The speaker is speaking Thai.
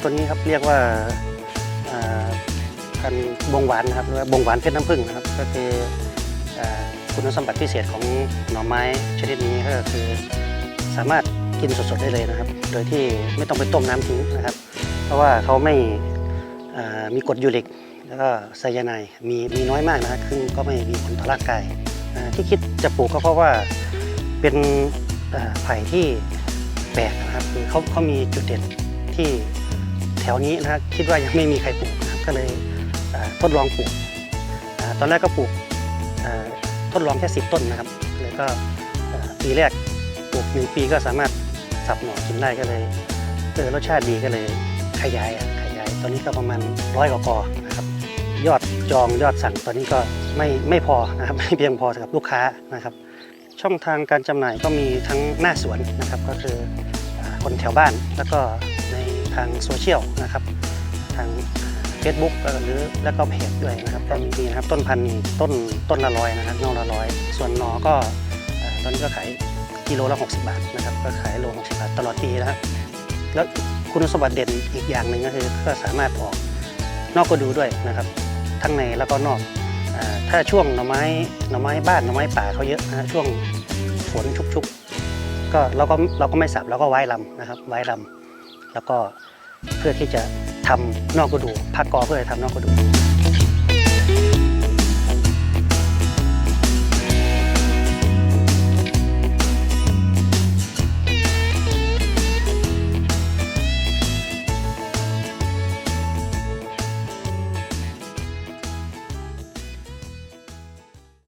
ตัวนี้ครับเรียกว่าพันบงหวานนะครับหรือว่าบงหวานเพชรน้ำผึ้งนะครับก็คืออคุณสมบัติพิเศษของหน่อไม้ชนิดนี้ก็คือสามารถกินสดๆได้เลยนะครับ โดยที่ไม่ต้องไปต้มน้ำทิ้งนะครับ เพราะว่าเขาไม่มีกรดยูริก แล้วก็ไซยาไนมีมีน้อยมากนะครับซึ่งก็ไม่มีผลต่อร่างกายที่คิดจะปลูกก็เพราะว่าเป็นไผ่ที่แปลกนะครับคือเขาเขามีจุดเด่น ที่แถวนี้นะครับคิดว่ายังไม่มีใครปลูกนะครับก็เลยทดลองปลูก ตอนแรกก็ปลูกทดลองแค่สิบต้นนะครับเลยก็ปีแรกปลูกหนึ่งปีก็สามารถสับหน่อกินได้ก็เลยเออรสชาติดีก็เลยขยายอะขยาย ตอนนี้ก็ประมาณร้อยกว่ากอนะครับยอดจองยอดสั่งตอนนี้ก็ไม่ไม่พอนะครับไม่เพียงพอสำหรับลูกค้านะครับ ช่องทางการจำหน่ายก็มีทั้งหน้าสวนนะครับ ก็คือคนแถวบ้านแล้วก็ ทางโซเชียลนะครับ ทาง Facebook หรือแล้วก็เพจด้วยนะครับก็มีนะครับต้นพันธุ์นี่ต้นต้นละร้อยนะครับนอกละร้อยส่วนนอก็ตอนนี้ก็ขายกิโลละ 60 บาทนะครับก็ขายโล60 บาทตลอดปีนะครับแล้วคุณสมบัติเด่นอีกอย่างหนึ่งก็คือก็สามารถออกนอกก็ดูด้วยนะครับ ทั้งในแล้วก็นอกอถ้าช่วงหน่อไม้หน่อไม้บ้านหน่อไม้ป่าเขาเยอะนะช่วงฝนชุกๆก็เราก็เราก็ไม่สับเราก็ไว้ลำนะครับไว้ลำ แล้วก็เพื่อที่จะทำนอกกระดูพักกอเพื่อจะทำนอกกระดู